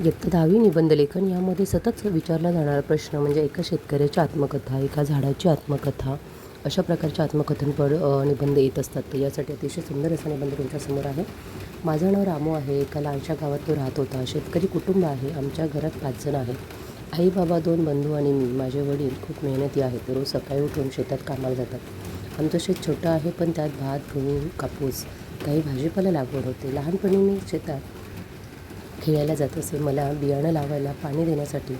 इयत्ता दहावी निबंधलेखन यामध्ये सतत विचारला जाणारा प्रश्न म्हणजे एका शेतकऱ्याची आत्मकथा एका झाडाची आत्मकथा अशा प्रकारच्या आत्मकथनपर निबंध येत असतात. तर यासाठी अतिशय सुंदर असा निबंध तुमच्यासमोर आहे. माझं नाव रामू आहे. एका लहानशा गावात तो राहत होता. शेतकरी कुटुंब आहे. आमच्या घरात पाच जण आहेत. आई बाबा दोन बंधू आणि मी. माझे वडील खूप मेहनती आहेत. रोज सकाळी उठून शेतात कामाला जातात. आमचं शेत छोटं आहे पण त्यात भात गहू कापूस काही भाजीपाला लागवड होते. लहानपणी मी शेतात खेळायला जात असे. मला बियाणं लावायला पाणी देण्यासाठी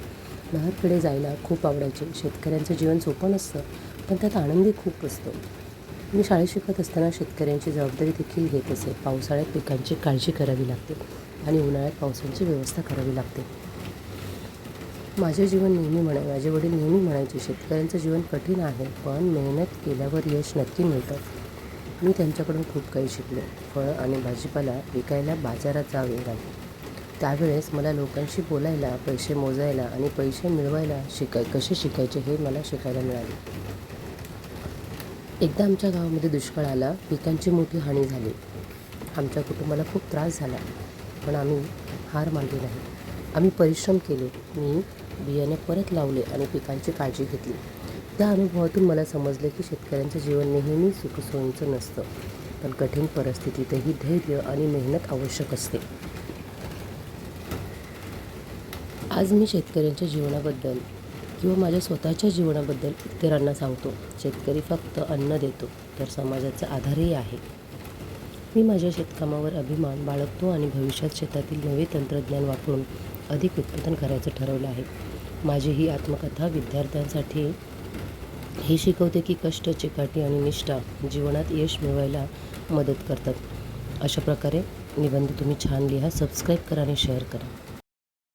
नहरकडे जायला खूप आवडायचे. शेतकऱ्यांचं जीवन सोपं नसतं पण त्यात आनंदी खूप असतो. मी शाळेत शिकत असताना शेतकऱ्यांची जबाबदारी देखील घेत असे. पावसाळ्यात पिकांची काळजी करावी लागते आणि उन्हाळ्यात पावसांची व्यवस्था करावी लागते. माझे जीवन नेहमी म्हणा माझे वडील नेहमी म्हणायचे शेतकऱ्यांचं जीवन कठीण आहे पण मेहनत केल्यावर यश नक्की मिळतं. मी त्यांच्याकडून खूप काही शिकलो. फळं आणि भाजीपाला विकायला बाजारात जावे लागले. त्यावेळेस मला लोकांशी बोलायला पैसे मोजायला आणि पैसे मिळवायला शिकाय कसे शिकायचे हे मला शिकायला मिळाले. एकदा आमच्या गावामध्ये दुष्काळ आला पिकांची मोठी हानी झाली. आमच्या कुटुंबाला खूप त्रास झाला पण आम्ही हार मानली नाही. आम्ही परिश्रम केले मी बियाणे परत लावले आणि पिकांची काळजी घेतली. त्या अनुभवातून मला समजले की शेतकऱ्यांचं जीवन नेहमी सुखसोयीचं नसतं पण कठीण परिस्थितीतही धैर्य आणि मेहनत आवश्यक असते. आज मी शेतकऱ्यांच्या जीवनाबद्दल किंवा माझ्या स्वतःच्या जीवनाबद्दल इतरांना सांगतो. शेतकरी फक्त अन्न देतो तर समाजाचा आधारही आहे. मी माझ्या शेतकामावर अभिमान बाळगतो आणि भविष्यात शेतातील नवे तंत्रज्ञान वापरून अधिक उत्पादन करायचं ठरवलं आहे. माझी ही आत्मकथा विद्यार्थ्यांसाठी हे शिकवते की कष्ट चिकाटी आणि निष्ठा जीवनात यश मिळवायला मदत करतात. अशा प्रकारे निबंध तुम्ही छान लिहा सबस्क्राईब करा आणि शेअर करा.